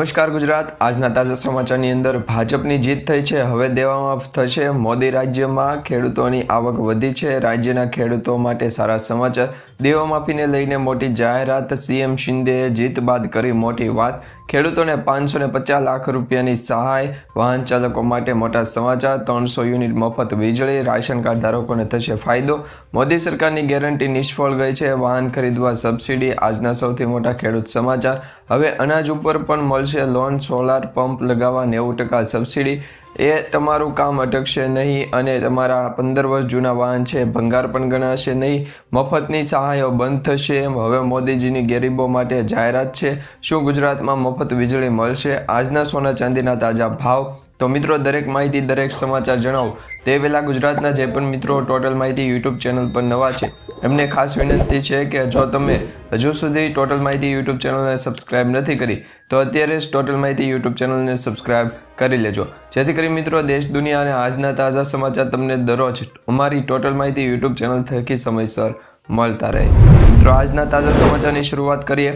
નમસ્કાર ગુજરાત. આજના તાજા સમાચારની અંદર ભાજપની જીત થઈ છે. હવે દેવામાં થશે. મોદી રાજ્યમાં ખેડૂતોની આવક વધી છે. રાજ્યના ખેડૂતો માટે સારા સમાચાર. દેવામાફીને લઈને મોટી જાહેરાત. સીએમ શિંદેએ જીત બાદ કરી મોટી વાત. ખેડૂતોને પાંચસો ને પચાસ લાખ રૂપિયાની સહાય, વાહન ચાલકો માટે મોટા સમાચાર, ત્રણસો યુનિટ મફત વીજળી, રાશન કાર્ડ ધારકોને થશે ફાયદો. મોદી સરકારની ગેરંટી નિષ્ફળ ગઈ છે. વાહન ખરીદવા સબસિડી આજના સૌથી મોટા ખેડૂત સમાચાર. હવે અનાજ ઉપર પણ મળશે લોન, સોલાર પંપ લગાવવા નેવું ટકા સબસિડી. એ તમારું કામ અટકશે નહીં અને તમારા પંદર વર્ષ જૂના વાહન છે, ભંગાર પણ ગણાશે નહીં. મફતની સહાયો બંધ થશે. હવે મોદીજીની ગરીબો માટે જાહેરાત છે. શું ગુજરાતમાં મફત વીજળી મળશે? આજના સોના ચાંદીના તાજા ભાવ તો મિત્રો, દરેક માહિતી, દરેક સમાચાર જણાવો. તે પહેલાં ગુજરાતના જે પણ મિત્રો ટોટલ માહિતી યુટ્યુબ ચેનલ પર નવા છે, એમને ખાસ વિનંતી છે કે જો તમે હજુ સુધી ટોટલ માહિતી યુટ્યુબ ચેનલને સબસ્ક્રાઇબ નથી કરી, તો અત્યારે જ ટોટલ માહિતી યુટ્યુબ ચેનલને સબસ્ક્રાઇબ કરી લેજો. જેથી કરી મિત્રો, દેશ, દુનિયા અને આજના તાજા સમાચાર તમને દરરોજ અમારી ટોટલ માહિતી યુટ્યુબ ચેનલ થકી સમયસર મળતા રહે. મિત્રો, આજના તાજા સમાચારની શરૂઆત કરીએ.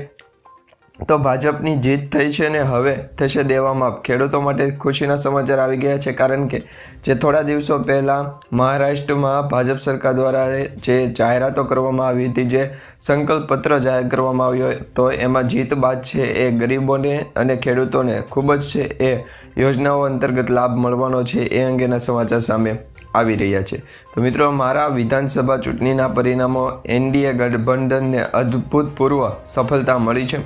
તો ભાજપની જીત થઈ છે ને હવે થશે દેવામાં. ખેડૂતો માટે ખુશીના સમાચાર આવી ગયા છે, કારણ કે જે થોડા દિવસો પહેલાં મહારાષ્ટ્રમાં ભાજપ સરકાર દ્વારા જે જાહેરાતો કરવામાં આવી હતી, જે સંકલ્પ પત્ર જાહેર કરવામાં આવ્યો, તો એમાં જીત બાદ છે એ ગરીબોને અને ખેડૂતોને ખૂબ જ છે એ યોજનાઓ અંતર્ગત લાભ મળવાનો છે એ અંગેના સમાચાર સામે આવી રહ્યા છે. તો મિત્રો, મારા વિધાનસભા ચૂંટણીના પરિણામો એનડીએ ગઠબંધનને અભૂતપૂર્વ સફળતા મળી છે.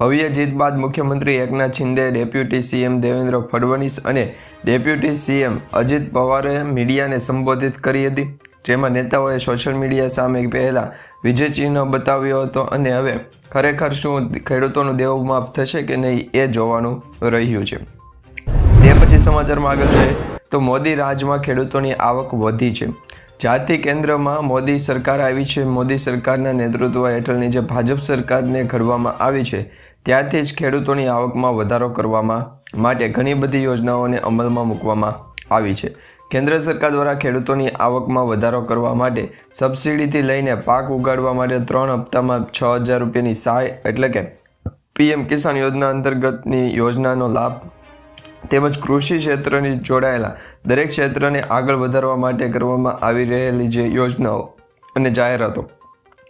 ભવ્ય જીત બાદ મુખ્યમંત્રી એકનાથ શિંદે, ડેપ્યુટી સીએમ દેવેન્દ્ર ફડણવીસ અને ડેપ્યુટી સીએમ અજીત પવારે મીડિયાને સંબોધિત કરી હતી. જેમાં નેતાઓએ સોશિયલ મીડિયા સામે પહેલાં વિજય ચિહ્ન બતાવ્યો હતો અને હવે ખરેખર શું ખેડૂતોનું દેવમાફ થશે કે નહીં એ જોવાનું રહ્યું છે. તે પછી સમાચારમાં આગળ જોઈએ તો મોદી રાજમાં ખેડૂતોની આવક વધી છે. જાતિ કેન્દ્રમાં મોદી સરકાર આવી છે. મોદી સરકારના નેતૃત્વ હેઠળની જે ભાજપ સરકારને ઘડવામાં આવી છે ત્યારથી જ ખેડૂતોની આવકમાં વધારો કરવામાં માટે ઘણી બધી યોજનાઓને અમલમાં મૂકવામાં આવી છે. કેન્દ્ર સરકાર દ્વારા ખેડૂતોની આવકમાં વધારો કરવા માટે સબસિડીથી લઈને પાક ઉગાડવા માટે ત્રણ હપ્તામાં છ હજાર રૂપિયાની સહાય એટલે કે પીએમ કિસાન યોજના અંતર્ગતની યોજનાનો લાભ તેમજ કૃષિ ક્ષેત્રની જોડાયેલા દરેક ક્ષેત્રને આગળ વધારવા માટે કરવામાં આવી રહેલી જે યોજનાઓ અને જાહેરાતો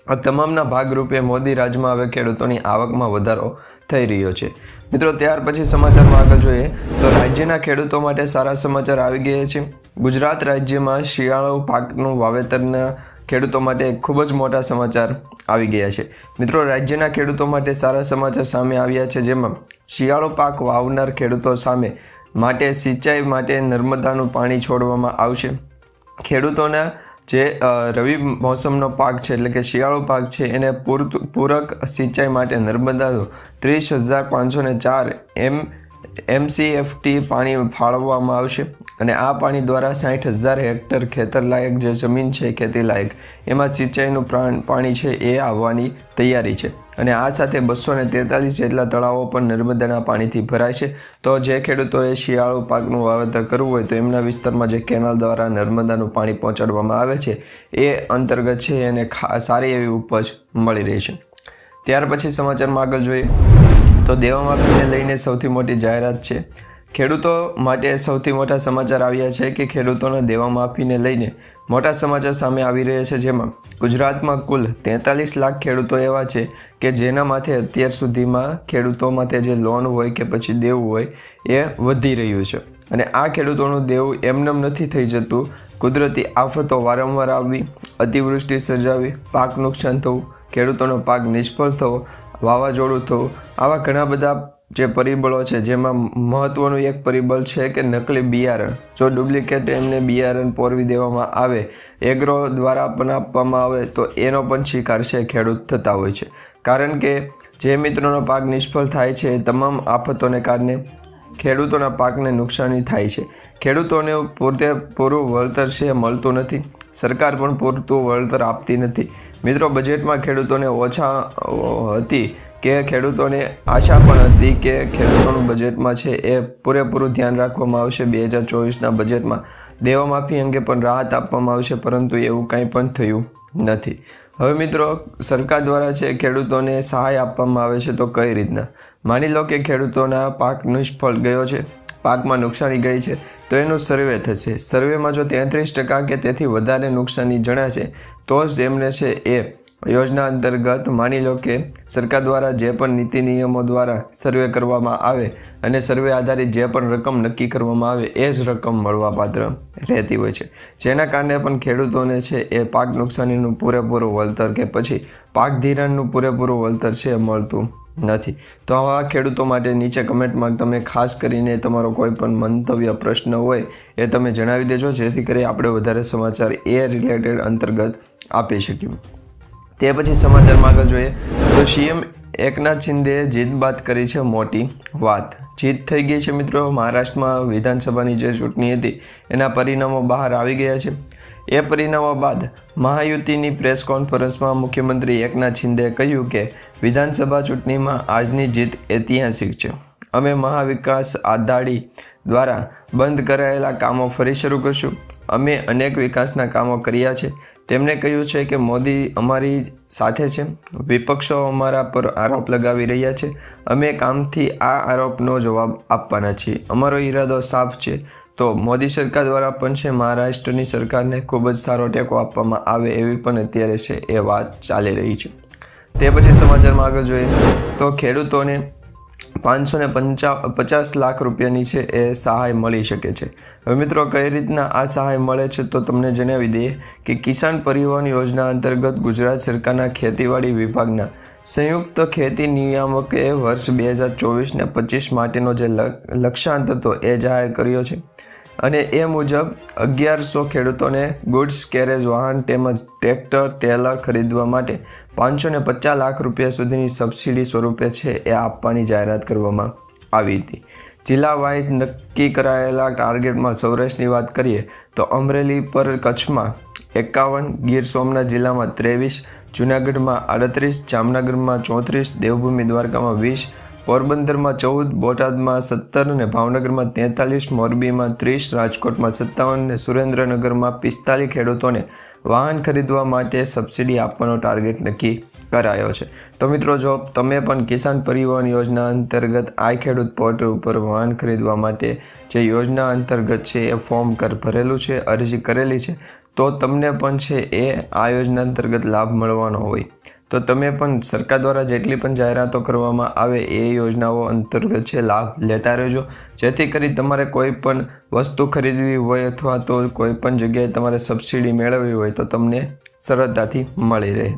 આ તમામના ભાગરૂપે મોદી રાજમાં હવે ખેડૂતોની આવકમાં વધારો થઈ રહ્યો છે. મિત્રો, ત્યાર પછી સમાચારમાં આગળ જોઈએ તો રાજ્યના ખેડૂતો માટે સારા સમાચાર આવી ગયા છે. ગુજરાત રાજ્યમાં શિયાળો પાકનું વાવેતરના ખેડૂતો માટે ખૂબ જ મોટા સમાચાર આવી ગયા છે. મિત્રો, રાજ્યના ખેડૂતો માટે સારા સમાચાર સામે આવ્યા છે, જેમાં શિયાળો પાક વાવનાર ખેડૂતો સામે માટે સિંચાઈ માટે નર્મદાનું પાણી છોડવામાં આવશે. ખેડૂતોના જે રવિ મોસમનો પાક છે, એટલે કે શિયાળો પાક છે, એને પૂરતું, પૂરક સિંચાઈ માટે નર્મદાનું ત્રીસ હજાર પાંચસો ચાર એમ એમસીએફટી પાણી ફાળવવામાં આવશે અને આ પાણી દ્વારા સાઠ હજાર હેક્ટર ખેતરલાયક જે જમીન છે ખેતીલાયક, એમાં સિંચાઈનું પાણી છે એ આવવાની તૈયારી છે. અને આ સાથે બસો ને તેતાલીસ જેટલા તળાવો પણ નર્મદાના પાણીથી ભરાય છે. તો જે ખેડૂતોએ શિયાળુ પાકનું વાવેતર કરવું હોય તો એમના વિસ્તારમાં જે કેનાલ દ્વારા નર્મદાનું પાણી પહોંચાડવામાં આવે છે, એ અંતર્ગત છે એને સારી એવી ઉપજ મળી રહી છે. ત્યાર પછી સમાચારમાં આગળ જોઈએ. તો દેવામાફીને લઈને સૌથી મોટી જાહેરાત છે. ખેડૂતો માટે સૌથી મોટા સમાચાર આવ્યા છે કે ખેડૂતોના દેવામાફીને લઈને મોટા સમાચાર સામે આવી રહ્યા છે, જેમાં ગુજરાતમાં કુલ તેતાલીસ લાખ ખેડૂતો એવા છે કે જેના માથે અત્યાર સુધીમાં ખેડૂતો માટે જે લોન હોય કે પછી દેવું હોય એ વધી રહ્યું છે. અને આ ખેડૂતોનું દેવું એમનેમ નથી થઈ જતું. કુદરતી આફતો વારંવાર આવવી, અતિવૃષ્ટિ સર્જાવી, પાક નુકસાન થવું, ખેડૂતોનો પાક નિષ્ફળ થવો વાવાઝોડું થવું આવા ઘણા બધા જે પરિબળો છે, જેમાં મહત્ત્વનું એક પરિબળ છે કે નકલી બિયારણ. જો ડુપ્લિકેટ એમને બિયારણ પોરવી દેવામાં આવે, એગ્રો દ્વારા પણ આપવામાં આવે, તો એનો પણ શિકાર છે ખેડૂત થતા હોય છે. કારણ કે જે મિત્રોનો પાક નિષ્ફળ થાય છે, એ તમામ આફતોને કારણે ખેડૂતોના પાકને નુકસાની થાય છે. ખેડૂતોને પૂરતે પૂરું વળતર છે, મળતું નથી. સરકાર પણ પૂરતું વળતર આપતી નથી. મિત્રો બજેટમાં ખેડૂતોને ઓછા હતી કે ખેડૂતોને આશા પણ હતી કે ખેડૂતોનું બજેટમાં છે એ પૂરેપૂરું ધ્યાન રાખવામાં આવશે. બે હજાર ચોવીસના બજેટમાં દેવામાફી અંગે પણ રાહત આપવામાં આવશે, પરંતુ એવું કંઈ પણ થયું નથી. હવે મિત્રો, સરકાર દ્વારા છે ખેડૂતોને સહાય આપવામાં આવે છે તો કઈ રીતના? માની લો કે ખેડૂતોના પાક નિષ્ફળ ગયો છે. પાકમાં નુકસાની ગઈ છે, તો એનું સર્વે થશે. સર્વેમાં જો તેત્રીસ ટકા કે તેથી વધારે નુકસાની જણાશે, તો જ એમને છે એ યોજના અંતર્ગત માની લો કે સરકાર દ્વારા જે પણ નીતિ નિયમો દ્વારા સર્વે કરવામાં આવે અને સર્વે આધારિત જે પણ રકમ નક્કી કરવામાં આવે, એ જ રકમ મળવાપાત્ર રહેતી હોય છે. જેના કારણે પણ ખેડૂતોને છે એ પાક નુકસાનીનું પૂરેપૂરું વળતર કે પછી પાક ધિરાણનું પૂરેપૂરું વળતર છે મળતું નથી. તો આવા ખેડૂતો માટે નીચે કમેન્ટમાં તમે ખાસ કરીને તમારો કોઈ પણ મંતવ્ય, પ્રશ્ન હોય એ તમે જણાવી દેજો, જેથી કરી આપણે વધારે સમાચાર એ રિલેટેડ અંતર્ગત આપી શકીએ. તે પછી સમાચારમાં આગળ જોઈએ તો સીએમ એકનાથ શિંદેએ જીત બાદ કરી છે મોટી વાત. જીત થઈ ગઈ છે મિત્રો મહારાષ્ટ્રમાં વિધાનસભાની જે ચૂંટણી હતી, એના પરિણામો બહાર આવી ગયા છે. એ પરિણામો બાદ મહાયુતિની પ્રેસ કોન્ફરન્સમાં મુખ્યમંત્રી એકનાથ શિંદેએ કહ્યું કે વિધાનસભા ચૂંટણીમાં આજની જીત ઐતિહાસિક છે. અમે મહાવિકાસ આધાડી દ્વારા બંધ કરાયેલા કામો ફરી શરૂ કરશું. અમે અનેક વિકાસના કામો કર્યા છે. તેમણે કહ્યું છે કે મોદી અમારી સાથે છે. વિપક્ષો અમારા પર આરોપ લગાવી રહ્યા છે. અમે કામથી આ આરોપનો જવાબ આપવાના છીએ. અમારો ઈરાદો સાફ છે. તો મોદી સરકાર દ્વારા પણ છે. મહારાષ્ટ્રની સરકારને ખૂબ જ સારો ટેકો આપવામાં આવે એવી પણ અત્યારે છે એ વાત ચાલી રહી છે. તે પછી સમાચારમાં આગળ જોઈએ તો ખેડૂતોને પાંચસો ને પંચા, પચાસ લાખ રૂપિયાની છે એ સહાય મળી શકે છે. હવે મિત્રો કઈ રીતના આ સહાય મળે છે તો તમને જણાવી દઈએ કે કિસાન પરિવહન યોજના અંતર્ગત ગુજરાત સરકારના ખેતીવાડી વિભાગના સંયુક્ત ખેતી નિયામકે વર્ષ બે હજાર ચોવીસને પચીસ માટેનો જે લક્ષ્યાંત હતો એ જાહેર કર્યો છે. અને એ મુજબ અગિયારસો ખેડૂતોને ગુડ્સ કેરેજ વાહન તેમજ ટ્રેક્ટર ટેલર ખરીદવા માટે પાંચસો ને પચાસ લાખ રૂપિયા સુધીની સબસિડી સ્વરૂપે છે એ આપવાની જાહેરાત કરવામાં આવી હતી. જિલ્લા વાઇઝ નક્કી કરાયેલા ટાર્ગેટમાં સૌરાષ્ટ્રની વાત કરીએ તો અમરેલી પર કચ્છમાં એકાવન, ગીર સોમનાથ જિલ્લામાં ત્રેવીસ, જૂનાગઢમાં આડત્રીસ, જામનગરમાં ચોત્રીસ, દેવભૂમિ દ્વારકામાં વીસ પોરબંદરમાં ચૌદ, બોટાદમાં સત્તર અને ભાવનગરમાં તેતાલીસ, મોરબીમાં ત્રીસ, રાજકોટમાં સત્તાવન અને સુરેન્દ્રનગરમાં પિસ્તાલીસ ખેડૂતોને વાહન ખરીદવા માટે સબસિડી આપવાનો ટાર્ગેટ નક્કી કરાયો છે. તો મિત્રો, જો તમે પણ કિસાન પરિવહન યોજના અંતર્ગત આ ખેડૂત પોર્ટલ ઉપર વાહન ખરીદવા માટે જે યોજના અંતર્ગત છે એ ફોર્મ કર ભરેલું છે, અરજી કરેલી છે, તો તમને પણ છે એ આ યોજના અંતર્ગત લાભ મળવાનો હોય. તો તમે પણ સરકાર દ્વારા જેટલી પણ જાહેરાતો કરવામાં આવે એ યોજનાઓ અંતર્ગત છે, લાભ લેતા રહેજો. જેથી કરી તમારે કોઈ પણ વસ્તુ ખરીદવી હોય અથવા તો કોઈ પણ જગ્યાએ તમારે સબસિડી મેળવવી હોય તો તમને સરળતાથી મળી રહે.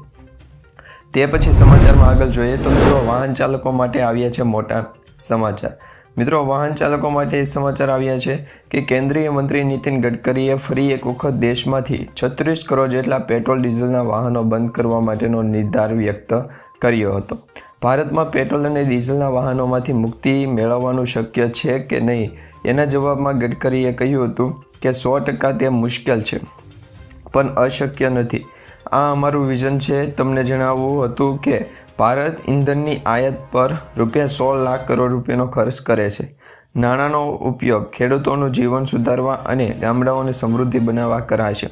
તે પછી સમાચારમાં આગળ જોઈએ તો મિત્રો, વાહન ચાલકો માટે આવ્યા છે મોટા સમાચાર. મિત્રો, વાહન ચાલકો માટે સમાચાર આવ્યા છે કે કેન્દ્રીય મંત્રી નીતિન ગડકરીએ ફરી એક વખત દેશમાંથી છત્રીસ કરોડ જેટલા પેટ્રોલ, ડીઝલના વાહનો બંધ કરવા માટેનો નિર્ધાર વ્યક્ત કર્યો હતો. ભારતમાં પેટ્રોલ અને ડીઝલના વાહનોમાંથી મુક્તિ મેળવવાનું શક્ય છે કે નહીં? એના જવાબમાં ગડકરીએ કહ્યું હતું કે સો ટકા તે મુશ્કેલ છે, પણ અશક્ય નથી. આ અમારું વિઝન છે. તમને જણાવવું હતું કે ભારત ઇંધણની આયાત પર રૂપિયા સોળ લાખ કરોડ રૂપિયાનો ખર્ચ કરે છે. નાણાંનો ઉપયોગ ખેડૂતોનું જીવન સુધારવા અને ગામડાઓને સમૃદ્ધિ બનાવવા કરાશે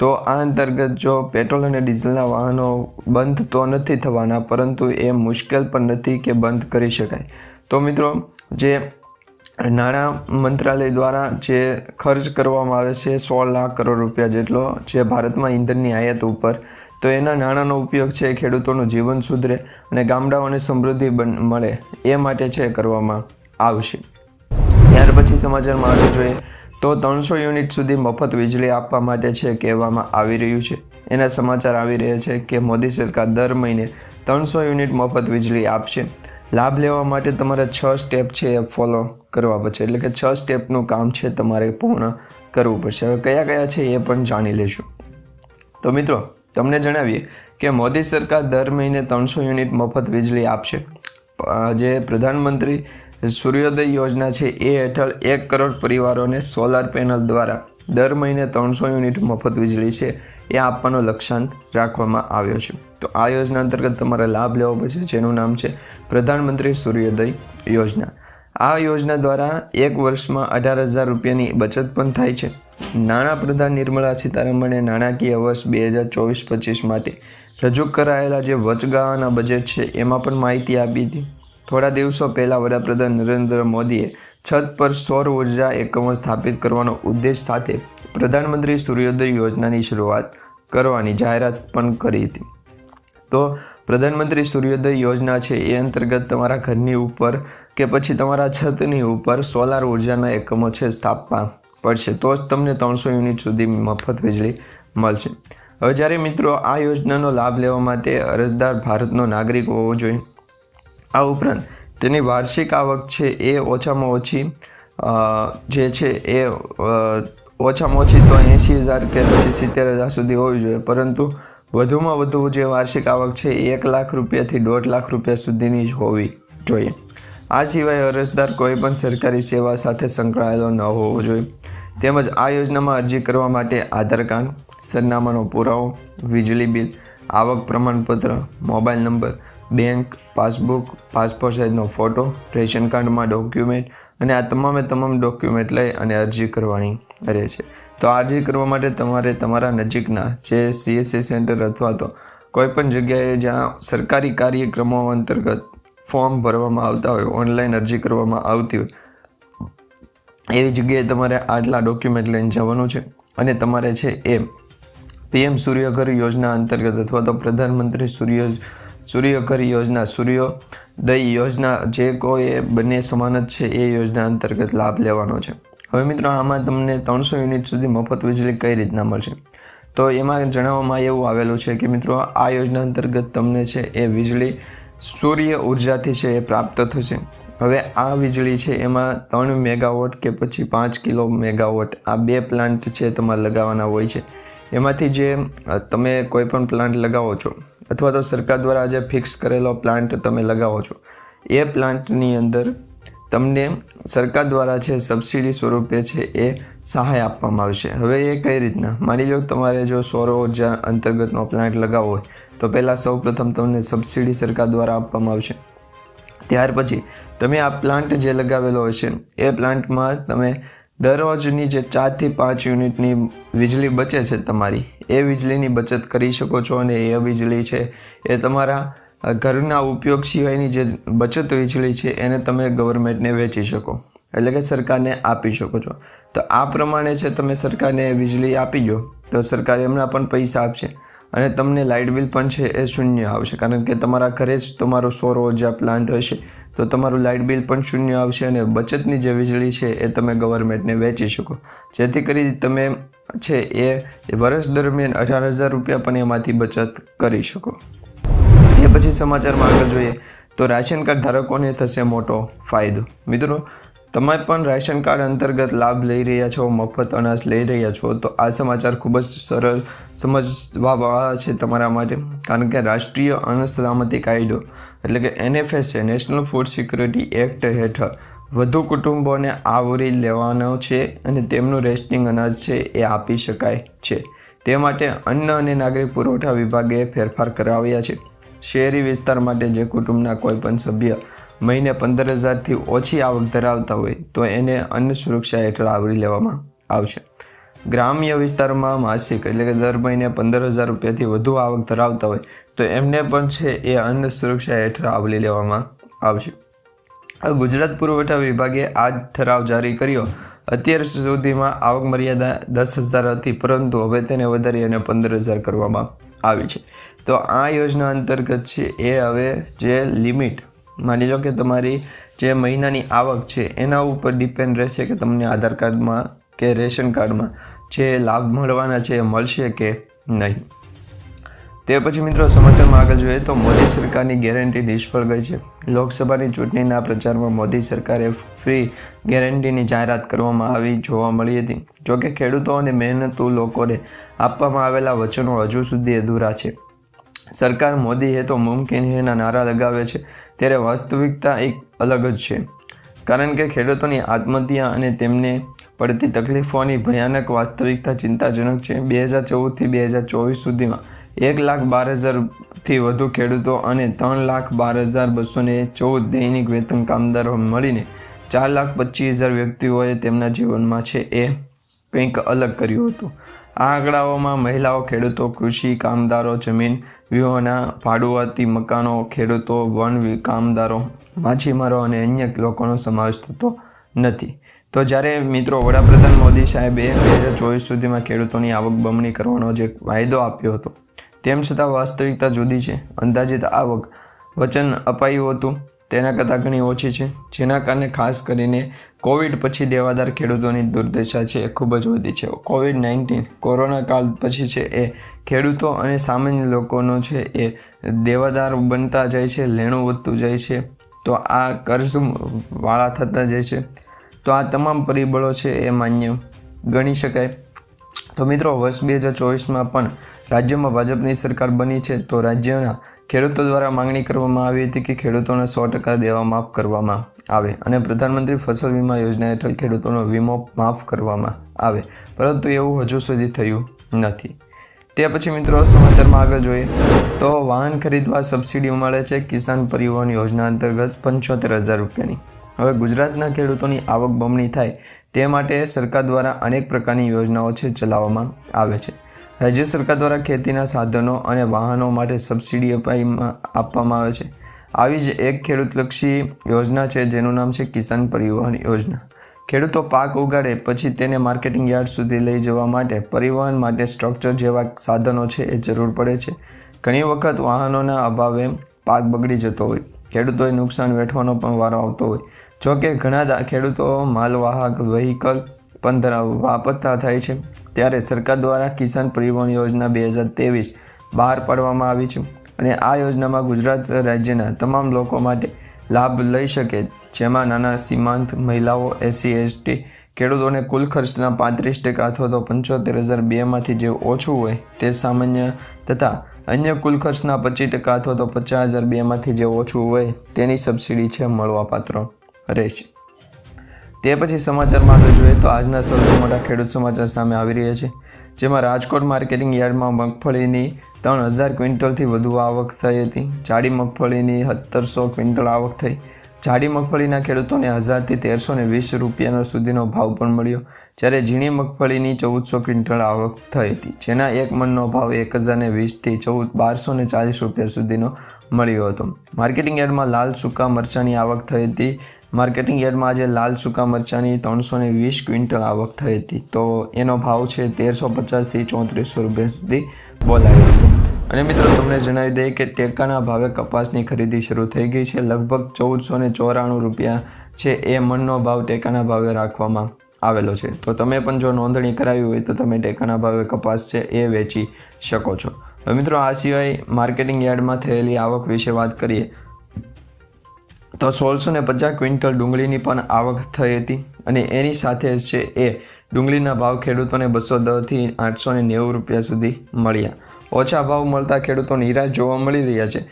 તો આ અંતર્ગત જો પેટ્રોલ અને ડીઝલના વાહનો બંધ તો નથી થવાના, પરંતુ એ મુશ્કેલ પણ નથી કે બંધ કરી શકાય. તો મિત્રો, જે નાણાં મંત્રાલય દ્વારા જે ખર્ચ કરવામાં આવે છે સોળ લાખ કરોડ રૂપિયા જેટલો જે ભારતમાં ઇંધણની આયાત ઉપર તો એના નાણાંનો ઉપયોગ છે ખેડૂતોનું જીવન સુધરે અને ગામડાઓને સમૃદ્ધિ મળે એ માટે છે કરવામાં આવશે. ત્યાર પછી સમાચારમાં આગળ જોઈએ તો ત્રણસો યુનિટ સુધી મફત વીજળી આપવા માટે છે કહેવામાં આવી રહ્યું છે. એના સમાચાર આવી રહ્યા છે કે મોદી સરકાર દર મહિને ત્રણસો યુનિટ મફત વીજળી આપશે. લાભ લેવા માટે તમારે છ સ્ટેપ છે એ ફોલો કરવા પડશે. એટલે કે છ સ્ટેપનું કામ છે તમારે પૂર્ણ કરવું પડશે. હવે કયા કયા છે એ પણ જાણી લેશું. તો મિત્રો તમને જણાવીએ કે મોદી સરકાર દર મહિને ત્રણસો યુનિટ મફત વીજળી આપશે. જે પ્રધાનમંત્રી સૂર્યોદય યોજના છે એ હેઠળ એક કરોડ પરિવારોને સોલાર પેનલ દ્વારા દર મહિને ત્રણસો યુનિટ મફત વીજળી છે એ આપવાનો લક્ષ્યાંક રાખવામાં આવ્યો છે. તો આ યોજના અંતર્ગત તમારે લાભ લેવો પડશે, જેનું નામ છે પ્રધાનમંત્રી સૂર્યોદય યોજના. આ યોજના દ્વારા એક વર્ષમાં અઢાર હજાર રૂપિયાની બચત પણ થાય છે. નાણાં પ્રધાન નિર્મલા સીતારમણે નાણાકીય વર્ષ બે હજાર ચોવીસ પચીસ માટે રજૂ કરાયેલા જે વચગાળાના બજેટ છે એમાં પણ માહિતી આપી હતી. થોડા દિવસો પહેલાં વડાપ્રધાન નરેન્દ્ર મોદીએ છત પર સૌર ઊર્જા એકમો સ્થાપિત કરવાનો ઉદ્દેશ સાથે પ્રધાનમંત્રી સૂર્યોદય યોજનાની શરૂઆત કરવાની જાહેરાત પણ કરી હતી. તો પ્રધાનમંત્રી સૂર્યોદય યોજના છે, એ અંતર્ગત તમારા ઘરની ઉપર કે પછી તમારા છતની ઉપર સોલાર ઉર્જાના એકમો છે સ્થાપવા પડશે. તો જ તમને ત્રણસો યુનિટ સુધી મફત વીજળી મળશે. હવે જ્યારે મિત્રો આ યોજનાનો લાભ લેવા માટે અરજદાર ભારતનો નાગરિક હોવો જોઈએ, આ ઉપરાંત તેની વાર્ષિક આવક છે એ ઓછામાં ઓછી જે છે એ ઓછામાં ઓછી તો એંસી હજાર કે પછી સિત્તેર હજાર સુધી હોવી જોઈએ. પરંતુ વધુમાં વધુ જે વાર્ષિક આવક છે એક લાખ રૂપિયાથી દોઢ લાખ રૂપિયા સુધીની જ હોવી જોઈએ. આ સિવાય અરજદાર કોઈ પણ સરકારી સેવા સાથે સંકળાયેલો ન હોવો જોઈએ. તેમજ આ યોજનામાં અરજી કરવા માટે આધાર કાર્ડ, સરનામાનો પુરાવો, વીજળી બિલ, આવક પ્રમાણપત્ર, mobile number, bank, passbook, passport સાઇઝનો photo, ration કાર્ડમાં ડોક્યુમેન્ટ અને આ તમામે તમામ ડોક્યુમેન્ટ લઈ અને અરજી કરવાની રહે છે. તો આજે કરવા માટે તમારે તમારા નજીકના જે સીએસસી સેન્ટર અથવા તો કોઈપણ જગ્યાએ જ્યાં સરકારી કાર્યક્રમો અંતર્ગત ફોર્મ ભરવામાં આવતા હોય ઓનલાઈન અરજી કરવામાં આવતી હોય, એવી જગ્યાએ તમારે આટલા ડોક્યુમેન્ટ લઈને જવાનું છે અને તમારે છે એ પીએમ સૂર્યઘર યોજના અંતર્ગત અથવા તો પ્રધાનમંત્રી સૂર્ય સૂર્યઘર યોજના સૂર્યોદય યોજના જે કોઈ બંને સમાન જ છે, એ યોજના અંતર્ગત લાભ લેવાનો છે. હવે મિત્રો, આમાં તમને ત્રણસો યુનિટ સુધી મફત વીજળી કઈ રીતના મળશે? તો એમાં જણાવવામાં એવું આવેલું છે કે મિત્રો, આ યોજના અંતર્ગત તમને છે એ વીજળી સૂર્ય ઉર્જાથી છે એ પ્રાપ્ત થશે. હવે આ વીજળી છે એમાં ત્રણ મેગાવોટ કે પછી પાંચ કિલો મેગાવોટ આ બે પ્લાન્ટ છે તમારે લગાવવાના હોય છે. એમાંથી જે તમે કોઈ પણ પ્લાન્ટ લગાવો છો અથવા તો સરકાર દ્વારા જે ફિક્સ કરેલો પ્લાન્ટ તમે લગાવો છો, એ પ્લાન્ટની અંદર તમને સરકાર દ્વારા છે સબસિડી સ્વરૂપે છે એ સહાય આપવામાં આવશે. હવે એ કઈ રીતના? માની લો તમારે જો સૌર ઊર્જા અંતર્ગતનો પ્લાન્ટ લગાવવો હોય, તો પહેલાં સૌપ્રથમ તમને સબસિડી સરકાર દ્વારા આપવામાં આવશે. ત્યાર પછી તમે આ પ્લાન્ટ જે લગાવેલો હશે એ પ્લાન્ટમાં તમે દરરોજની જે ચારથી પાંચ યુનિટની વીજળી બચે છે તમારી, એ વીજળીની બચત કરી શકો છો અને એ વીજળી છે એ તમારા ઘરના ઉપયોગ સિવાયની જે બચત વીજળી છે, એને તમે ગવર્મેન્ટને વેચી શકો. એટલે કે સરકારને આપી શકો છો. તો આ પ્રમાણે છે, તમે સરકારને વીજળી આપી દો, તો સરકાર એમના પણ પૈસા આપશે. અને તમને લાઇટ બિલ પણ છે, એ શૂન્ય આવશે. કારણ કે તમારા ઘરે જ તમારો સૌર ઊર્જા પ્લાન્ટ હશે તો તમારું લાઇટ બિલ પણ શૂન્ય આવશે અને બચતની જે વીજળી છે, એ તમે ગવર્મેન્ટને વેચી શકો. જેથી કરી તમે છે, એ વર્ષ દરમિયાન અઢાર હજાર રૂપિયા પણ એમાંથી બચત કરી શકો. પછી સમાચારમાં આગળ જોઈએ તો રાશન કાર્ડ ધારકોને થશે મોટો ફાયદો. મિત્રો, તમે પણ રાશન કાર્ડ અંતર્ગત લાભ લઈ રહ્યા છો, મફત અનાજ લઈ રહ્યા છો, તો આ સમાચાર ખૂબ જ સરળ સમજવાવાળા છે તમારા માટે. કારણ કે રાષ્ટ્રીય અન્ન સલામતી કાયદો, એટલે કે એનએફએસ છે નેશનલ ફૂડ સિક્યુરિટી એક્ટ હેઠળ વધુ કુટુંબોને આવરી લેવાનો છે અને તેમનું રેસ્ટિંગ અનાજ છે એ આપી શકાય છે. તે માટે અન્ન અને નાગરિક પુરવઠા વિભાગે ફેરફાર કરાવ્યા છે. શહેરી વિસ્તાર માટે જે કુટુંબના કોઈપણ સભ્ય મહિને પંદર હજારથી ઓછી આવક ધરાવતા હોય, તો એને અન્ન સુરક્ષા હેઠળ આવરી લેવામાં આવશે. ગ્રામ્ય વિસ્તારમાં માસિક એટલે કે દર મહિને પંદર હજાર રૂપિયાથી વધુ આવક ધરાવતા હોય, તો એમને પણ છે એ અન્ન સુરક્ષા હેઠળ આવરી લેવામાં આવશે. ગુજરાત પુરવઠા વિભાગે આ ઠરાવ જારી કર્યો. અત્યાર સુધીમાં આવક મર્યાદા દસ હજાર હતી, પરંતુ હવે તેને વધારી અને પંદર હજાર કરવામાં આવી છે. તો આ યોજના અંતર્ગત છે, એ હવે જે લિમિટ, માની લો કે તમારી જે મહિનાની આવક છે, એના ઉપર ડિપેન્ડ રહેશે કે તમને આધાર કાર્ડમાં કે રેશન કાર્ડમાં જે લાભ મળવાના છે, એ મળશે કે નહીં. તે પછી મિત્રો સમાચારમાં આગળ જોઈએ તો મોદી સરકારની ગેરંટી નિષ્ફળ ગઈ છે. લોકસભાની ચૂંટણીના પ્રચારમાં મોદી સરકારે ફ્રી ગેરંટીની જાહેરાત કરવામાં આવી જોવા મળી હતી. જોકે ખેડૂતો અને મહેનતુ લોકોને આપવામાં આવેલા વચનો હજુ સુધી અધૂરા છે. સરકાર મોદી હે તો મુમકિન હેના નારા લગાવે છે. ત્યારે વાસ્તવિકતા એક અલગ જ છે. કારણ કે ખેડૂતોની આત્મહત્યા અને તેમને પડતી તકલીફોની ભયાનક વાસ્તવિકતા ચિંતાજનક છે. બે હજાર ચૌદથી બે હજાર ચોવીસ સુધીમાં એક લાખ બાર હજારથી વધુ ખેડૂતો અને ત્રણ લાખ બાર હજાર બસો ને ચૌદ દૈનિક વેતન કામદારો મળીને ચાર લાખ પચીસ હજાર વ્યક્તિઓએ તેમના જીવનમાં છે એ કંઈક અલગ કર્યું હતું. આ આંકડાઓમાં મહિલાઓ, ખેડૂતો, કૃષિ કામદારો, જમીન વિહોણા ભાડુઆતી મકાનો, ખેડૂતો, વન કામદારો, માછીમારો અને અન્ય લોકોનો સમાવેશ થતો નથી. તો જ્યારે મિત્રો વડાપ્રધાન મોદી સાહેબે બે હજાર ચોવીસ સુધીમાં ખેડૂતોની આવક બમણી કરવાનો જે વાયદો આપ્યો હતો, તેમ છતાં વાસ્તવિકતા જુદી છે. અંદાજિત આવક વચન અપાયું હતું તેના કરતાં ઘણી ઓછી છે. જેના કારણે ખાસ કરીને કોવિડ પછી દેવાદાર ખેડૂતોની દુર્દશા છે એ ખૂબ જ વધી છે. કોવિડ નાઇન્ટીન કોરોના કાળ પછી છે એ ખેડૂતો અને સામાન્ય લોકોનો છે એ દેવાદાર બનતા જાય છે, લેણું વધતું જાય છે. તો આ કર્જ વાળા થતા જાય છે. તો આ તમામ પરિબળો છે એ માન્ય ગણી શકાય. તો મિત્રો, વર્ષ બે હજાર ચોવીસમાં પણ રાજ્યમાં ભાજપની સરકાર બની છે, તો રાજ્યના ખેડૂતો દ્વારા માંગણી કરવામાં આવી હતી કે ખેડૂતોને સો ટકા દેવા માફ કરવામાં આવે અને પ્રધાનમંત્રી ફસલ વીમા યોજના હેઠળ ખેડૂતોનો વીમો માફ કરવામાં આવે. પરંતુ એવું હજુ સુધી થયું નથી. તે પછી મિત્રો, સમાચારમાં આગળ જોઈએ તો વાહન ખરીદવા સબસિડી મળે છે કિસાન પરિવહન યોજના અંતર્ગત પંચોતેર હજાર રૂપિયાની. હવે ગુજરાતના ખેડૂતોની આવક બમણી થાય તે માટે સરકાર દ્વારા અનેક પ્રકારની યોજનાઓ છે ચલાવવામાં આવે છે. રાજ્ય સરકાર દ્વારા ખેતીના સાધનો અને વાહનો માટે સબસિડી અપાઈમાં આપવામાં આવે છે. આવી જ એક ખેડૂતલક્ષી યોજના છે જેનું નામ છે કિસાન પરિવહન યોજના. ખેડૂતો પાક ઉગાડે પછી તેને માર્કેટિંગ યાર્ડ સુધી લઈ જવા માટે પરિવહન માટે સ્ટ્રક્ચર જેવા સાધનો છે એ જરૂર પડે છે. ઘણી વખત વાહનોના અભાવે પાક બગડી જતો હોય. ખેડૂતોએ નુકસાન વેઠવાનો પણ વારો આવતો હોય. જો કે ઘણા ખેડૂતો માલવાહક વ્હીકલ પણ વાપરતા થાય છે. ત્યારે સરકાર દ્વારા કિસાન પરિવહન યોજના બે હજાર ત્રેવીસ બહાર પાડવામાં આવી છે અને આ યોજનામાં ગુજરાત રાજ્યના તમામ લોકો માટે લાભ લઈ શકે, જેમાં નાના સીમાંત મહિલાઓ, એસસી, એસટી ખેડૂતોને કુલ ખર્ચના પાંત્રીસ ટકા અથવા તો પંચોતેર હજાર બેમાંથી જે ઓછું હોય તે સામાન્ય તથા અન્ય કુલ ખર્ચના પચીસ ટકા અથવા તો પચાસ હજાર બેમાંથી જે ઓછું હોય તેની સબસિડી છે મળવાપાત્ર. રહેશે તે પછી સમાચારમાં આગળ જોઈએ તો આજના સૌથી મોટા ખેડૂત સમાચાર સામે આવી રહ્યા છે, જેમાં રાજકોટ માર્કેટિંગ યાર્ડમાં મગફળીની ત્રણ હજાર ક્વિન્ટલથી વધુ આવક થઈ હતી. જાડી મગફળીની સત્તરસો ક્વિન્ટલ આવક થઈ. જાડી મગફળીના ખેડૂતોને હજારથી તેરસો ને વીસ રૂપિયાનો સુધીનો ભાવ પણ મળ્યો, જ્યારે ઝીણી મગફળીની ચૌદસો ક્વિન્ટલ આવક થઈ હતી, જેના એક મણનો ભાવ એક હજારને વીસથી ચૌદ, બારસો ને ચાલીસ રૂપિયા સુધીનો મળ્યો હતો. માર્કેટિંગ યાર્ડમાં લાલ સૂકા મરચાંની આવક થઈ હતી માર્કેટિંગ યાર્ડમાં આજે લાલ સૂકા મરચાંની ત્રણસો ને વીસ ક્વિન્ટલ આવક થઈ હતી. તો એનો ભાવ છે તેરસો પચાસથી ચોત્રીસો રૂપિયા સુધી બોલાયો હતો. અને મિત્રો, તમને જણાવી દઈએ કે ટેકાના ભાવે કપાસની ખરીદી શરૂ થઈ ગઈ છે. લગભગ ચૌદસો ને ચોરાણું રૂપિયા છે એ મણનો ભાવ ટેકાના ભાવે રાખવામાં આવેલો છે. તો તમે પણ જો નોંધણી કરાવી હોય તો તમે ટેકાના ભાવે કપાસ છે એ વેચી શકો છો. હવે મિત્રો, આ સિવાય માર્કેટિંગ યાર્ડમાં થયેલી આવક વિશે વાત કરીએ તો સોળસો ને પચાસ ક્વિન્ટલ ડુંગળીની પણ આવક થઈ હતી અને એની સાથે જ છે એ ડુંગળીના ભાવ ખેડૂતોને બસો દસથી આઠસો ને નેવું રૂપિયા સુધી મળ્યા. ઓછા ભાવ મળતા ખેડૂતો નિરાશ જોવા મળી રહ્યા છે.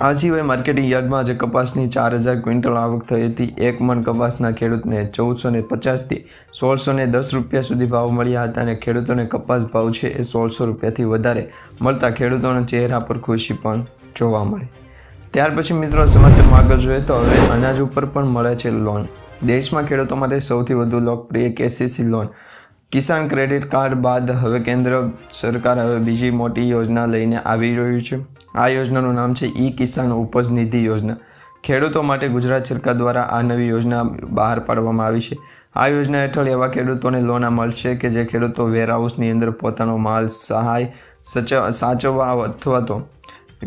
આ સિવાય માર્કેટિંગ યાર્ડમાં જે કપાસની ચાર હજાર ક્વિન્ટલ આવક થઈ હતી. એક મણ કપાસના ખેડૂતને ચૌદસો ને પચાસથી સોળસો ને દસ રૂપિયા સુધી ભાવ મળ્યા હતા અને ખેડૂતોને કપાસ ભાવ છે એ સોળસો રૂપિયાથી વધારે. મળતા ખેડૂતોના ચહેરા પર ખુશી પણ જોવા મળી. ત્યાર પછી મિત્રો સમાચારમાં આગળ જોઈએ તો હવે અનાજ ઉપર પણ મળે છે લોન દેશમાં ખેડૂતો માટે સૌથી વધુ લોકપ્રિય KCC loan Kisan credit card બાદ હવે કેન્દ્ર સરકાર હવે બીજી મોટી યોજના લઈને આવી રહ્યું છે. આ યોજનાનું નામ છે ઈ કિસાન ઉપજ નિધિ યોજના. ખેડૂતો માટે ગુજરાત સરકાર દ્વારા આ નવી યોજના બહાર પાડવામાં આવી છે. આ યોજના હેઠળ એવા ખેડૂતોને લોન મળશે કે જે ખેડૂતો વેરહાઉસની અંદર પોતાનો માલ સહાય સચ, સાચવવા અથવા તો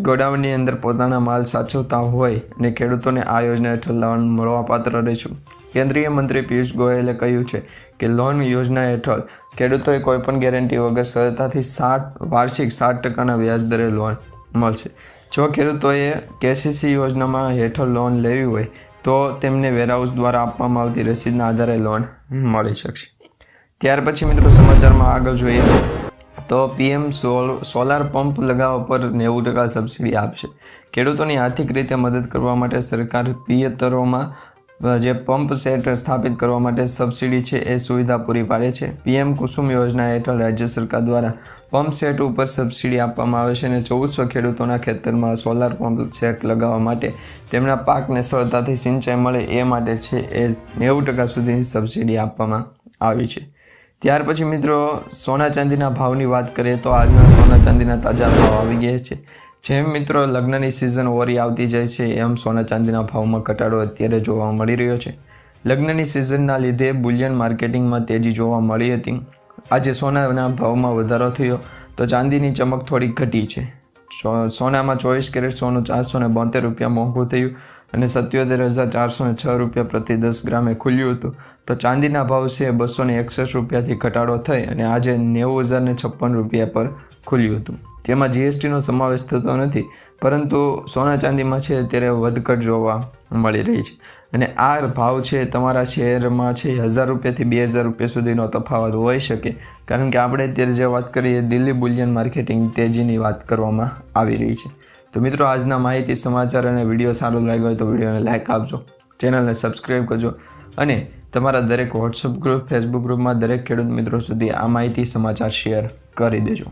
ગોડાઉનની અંદર પોતાના માલ સાચવતા હોય અને ખેડૂતોને આ યોજના હેઠળ લોન મળવાપાત્ર રહેશું. કેન્દ્રીય મંત્રી પિયુષ ગોયલે કહ્યું છે કે લોન યોજના હેઠળ ખેડૂતોએ કોઈપણ ગેરંટી વગર સરળતાથી સાત વાર્ષિક સાત ટકાના વ્યાજ દરે લોન મળશે. જો ખેડૂતોએ કેસીસી યોજનામાં હેઠળ લોન લેવી હોય, તો તેમને વેરહાઉસ દ્વારા આપવામાં આવતી રસીદના આધારે લોન મળી શકશે. ત્યાર પછી મિત્રો સમાચારમાં આગળ જોઈએ. તો પીએમ સોલ, સોલાર પંપ લગાવવા પર નેવું ટકા સબસિડી આપશે. ખેડૂતોની આર્થિક રીતે મદદ કરવા માટે સરકાર પિયતરોમાં જે પંપ સેટ સ્થાપિત કરવા માટે સબસિડી છે એ સુવિધા પૂરી પાડે છે. પીએમ કુસુમ યોજના હેઠળ રાજ્ય સરકાર દ્વારા પંપ સેટ ઉપર સબસિડી આપવામાં આવે છે અને ચૌદસો ખેડૂતોના ખેતરમાં સોલાર પંપ સેટ લગાવવા માટે તેમના પાકને સરળતાથી સિંચાઈ મળે એ માટે છે એ નેવું ટકા સુધીની સબસિડી આપવામાં આવી છે. ત્યાર પછી મિત્રો સોના ચાંદીના ભાવની વાત કરીએ તો આજના સોના ચાંદીના તાજા ભાવ આવી ગયા છે. જેમ મિત્રો લગ્નની સિઝન ઓરી આવતી જાય છે, એમ સોના ચાંદીના ભાવમાં ઘટાડો અત્યારે જોવા મળી રહ્યો છે. લગ્નની સિઝનના લીધે બુલિયન માર્કેટિંગમાં તેજી જોવા મળી હતી. આજે સોનાના ભાવમાં વધારો થયો તો ચાંદીની ચમક થોડી ઘટી છે. સોનામાં ચોવીસ કેરેટ સોનું ચારસો ને બોતેર રૂપિયા મોંઘું થયું. અને સત્યોતેર હજાર ચારસો છ રૂપિયા પ્રતિ દસ ગ્રામે ખુલ્યું હતું. તો ચાંદીના ભાવ છે બસો ને એકસઠ રૂપિયાથી ઘટાડો થઈ અને આજે નેવું હજાર ને છપ્પન રૂપિયા પર ખુલ્યું હતું. તેમાં જીએસટીનો સમાવેશ થતો નથી, પરંતુ સોના ચાંદીમાં છે ત્યારે વધઘટ જોવા મળી રહી છે. અને આ ભાવ છે તમારા શહેરમાં છે હજાર રૂપિયાથી બે હજાર રૂપિયા સુધીનો તફાવત હોઈ શકે, કારણ કે આપણે અત્યારે જે વાત કરીએ દિલ્હી બુલિયન માર્કેટિંગ તેજીની વાત કરવામાં આવી રહી છે. તો મિત્રો, આજના માહિતી, સમાચાર અને વીડિયો સારો લાગ્યો હોય તો વિડીયોને લાઇક આપજો. ચેનલને સબસ્ક્રાઈબ કરજો. અને તમારા દરેક વોટ્સઅપ ગ્રુપ ફેસબુક ગ્રુપમાં દરેક ખેડૂત મિત્રો સુધી આ માહિતી, સમાચાર શેર કરી દેજો.